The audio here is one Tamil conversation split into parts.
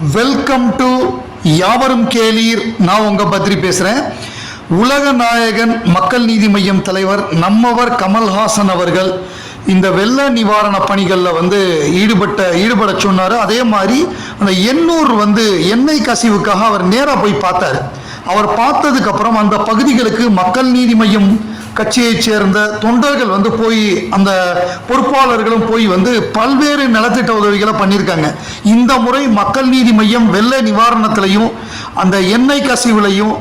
வெல்கம் டு யாவரும் கேளீர். நான் உங்க பத்ரி பேசுறேன். உலக நாயகன் மக்கள் நீதி மையம் தலைவர் நம்மவர் கமல்ஹாசன் அவர்கள் இந்த வெள்ள நிவாரண பணிகளில் வந்து ஈடுபட்ட ஈடுபட சொன்னார். அதே மாதிரி அந்த எண்ணூர் வந்து எண்ணெய் கசிவுக்காக அவர் நேராக போய் பார்த்தாரு. அவர் பார்த்ததுக்கு அப்புறம் அந்த பகுதிகளுக்கு மக்கள் நீதி மையம் கட்சியைச் சேர்ந்த தொண்டர்கள் வந்து போய் அந்த பொறுப்பாளர்களும் போய் வந்து பல்வேறு நலத்திட்ட உதவிகளை பண்ணியிருக்காங்க. இந்த முறை மக்கள் நீதி மையம் வெள்ள நிவாரணத்திலையும் அந்த எண்ணெய் கசிவுலையும்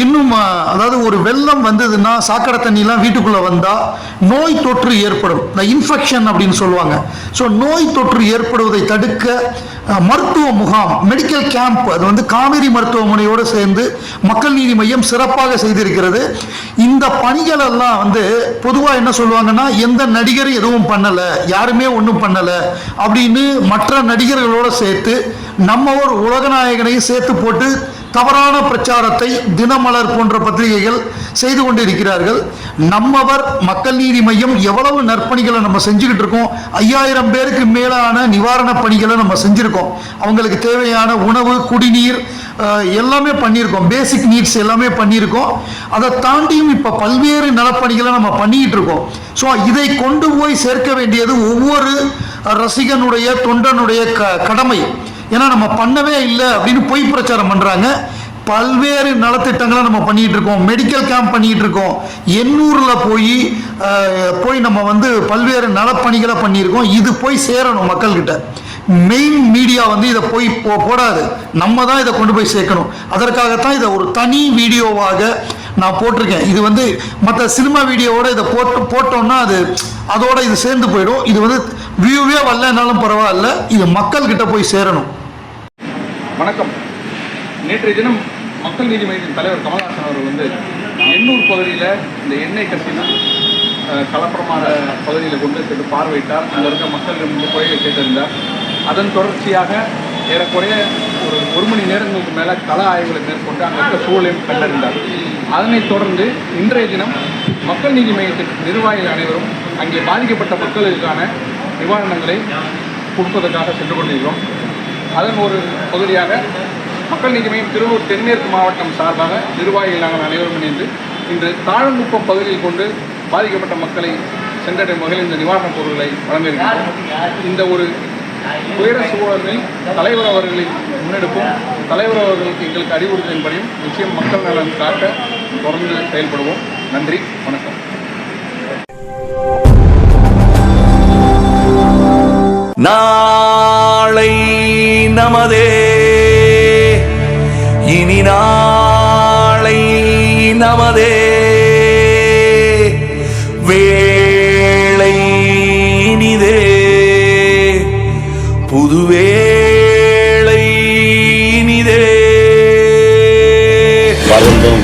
இன்னும் அதாவது ஒரு வெள்ளம் வந்ததுன்னா சாக்கடை தண்ணிலாம் வீட்டுக்குள்ளே வந்தால் நோய் தொற்று ஏற்படும். இந்த இன்ஃபெக்ஷன் அப்படின்னு சொல்லுவாங்க. ஸோ நோய் தொற்று ஏற்படுவதை தடுக்க மருத்துவ முகாம் மெடிக்கல் கேம்ப் அது வந்து காவேரி மருத்துவமனையோடு சேர்ந்து மக்கள் நீதி மையம் சிறப்பாக செய்திருக்கிறது. இந்த பணிகளெல்லாம் வந்து பொதுவாக என்ன சொல்லுவாங்கன்னா எந்த நடிகர் எதுவும் பண்ணலை யாருமே ஒன்றும் பண்ணலை அப்படின்னு மற்ற நடிகர்களோடு சேர்த்து நம்ம ஒரு உலகநாயகனையும் சேர்த்து போட்டு தவறான பிரச்சாரத்தை தினமலர் போன்ற பத்திரிகைகள் செய்து கொண்டிருக்கிறார்கள். நம்மவர் மக்கள் நீதி மையம் எவ்வளவு நற்பணிகளை நம்ம செஞ்சுக்கிட்டு இருக்கோம். ஐயாயிரம் பேருக்கு மேலான நிவாரண பணிகளை நம்ம செஞ்சுருக்கோம். அவங்களுக்கு தேவையான உணவு குடிநீர் எல்லாமே பண்ணியிருக்கோம். பேசிக் நீட்ஸ் எல்லாமே பண்ணியிருக்கோம். அதை தாண்டியும் இப்போ பல்வேறு நலப்பணிகளை நம்ம பண்ணிக்கிட்டு இருக்கோம். ஸோ இதை கொண்டு போய் சேர்க்க வேண்டியது ஒவ்வொரு ரசிகனுடைய தொண்டனுடைய க கடமை. ஏன்னா நம்ம பண்ணவே இல்லை அப்படின்னு பொய் பிரச்சாரம் பண்ணுறாங்க பல்வேறு நலத்திட்டங்களை நம்ம பண்ணிகிட்டு இருக்கோம். மெடிக்கல் கேம்ப் பண்ணிகிட்டு இருக்கோம். எண்ணூரில் போய் போய் நம்ம வந்து பல்வேறு நலப்பணிகளை பண்ணியிருக்கோம். இது போய் சேரணும் மக்கள்கிட்ட. மெயின் மீடியா வந்து இதை போய் போ- போடாது. நம்ம தான் இதை கொண்டு போய் சேர்க்கணும். அதற்காகத்தான் இதை ஒரு தனி வீடியோவாக நான் போட்டிருக்கேன். இது வந்து மற்ற சினிமா வீடியோவோட இதை போட்டு போட்டோம்னா அது அதோட இது சேர்ந்து போயிடும். இது வந்து வியூவே வரலனாலும் பரவாயில்ல. இது மக்கள்கிட்ட போய் சேரணும். வணக்கம். நேற்றைய தினம் மக்கள் நீதி மையத்தின் தலைவர் கமல்ஹாசன் அவர் வந்து எண்ணூர் பகுதியில் இந்த எண்ணெய் கசிவு அஹ், கலப்பரமான பகுதியில் கொண்டு சென்று பார்வையிட்டார். அங்கே இருக்க மக்களிடம் குறையை குறைகளை கேட்டிருந்தார். அதன் தொடர்ச்சியாக ஏறக்குறைய ஒரு ஒரு மணி நேரங்களுக்கு மேலே கள ஆய்வுகளை மேற்கொண்டு அங்கே இருக்க சூழலையும் கண்டறிந்தார். அதனைத் தொடர்ந்து இன்றைய தினம் மக்கள் நீதி மையத்தின் நிர்வாகிகள் அனைவரும் அங்கே பாதிக்கப்பட்ட மக்களுக்கான நிவாரணங்களை கொடுப்பதற்காக சென்று கொண்டிருக்கிறோம். அதன் ஒரு பகுதியாக மக்கள் நீதி மையம் திருவூர் தென்மேற்கு மாவட்டம் சார்பாக நிர்வாகிகள் நாங்கள் அனைவரும் இணைந்து இன்று தாழங்குப்பம் பகுதியில் கொண்டு பாதிக்கப்பட்ட மக்களை சென்றடையும் வகையில் இந்த நிவாரணப் பொருட்களை வழங்கியிருக்கிறோம். இந்த ஒரு உயர சூழலில் தலைவர் அவர்களின் முன்னெடுப்பும் தலைவர் அவர்களுக்கு எங்களுக்கு அறிவுறுத்தலின்படியும் நிச்சயம் மக்கள் நலன் காக்க தொடர்ந்து செயல்படுவோம். நன்றி வணக்கம். நான் நமதே இனி நாளை நமதே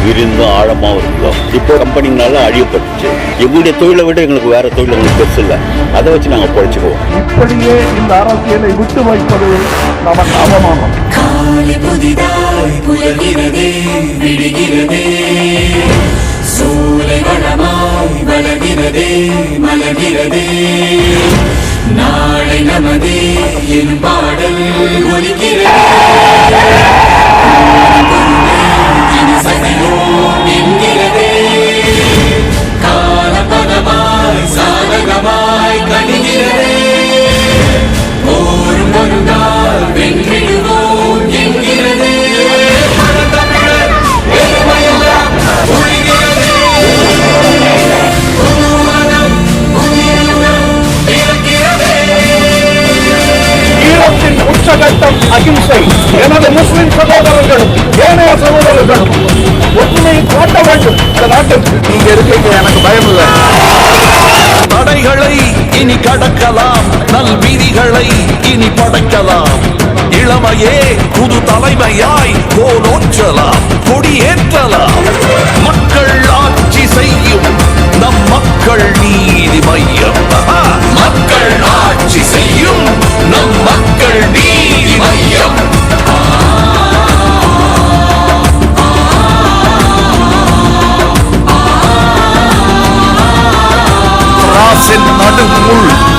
விரிந்தும் ஆழமாகவும் இருந்தோம். இப்போ கம்பெனினால அழியப்பட்டுச்சு. எங்களுடைய தொழிலை விட எங்களுக்கு வேற தொழில் எங்களுக்கு பெருசு இல்லை. அதை வச்சு நாங்கள் பொழைச்சிக்குவோம். இப்படியே இந்த அரசியலை விட்டு வைப்பது நமக்கு அவமானம். காலை புதிதாய் புலர்கிறதே விடுகிறதே சூலை வளமாய் வளர்கிறதே மலர்கிறதே. நாளை நமதே என் பாடல் ஒலிக்கிறதே. சகோதரர்களும் ஏனைய சகோதரர்களும் ஒற்றுமையை காட்ட வேண்டும். இந்த நாட்டிற்கு நீங்க இருக்கீங்க எனக்கு பயம் இல்லை. தடைகளை இனி கடக்கலாம். நல் விதிகளை இனி படைக்கலாம். இளமையே புது தலைமையாய் போலோற்றலாம் கொடியேற்றலாம். word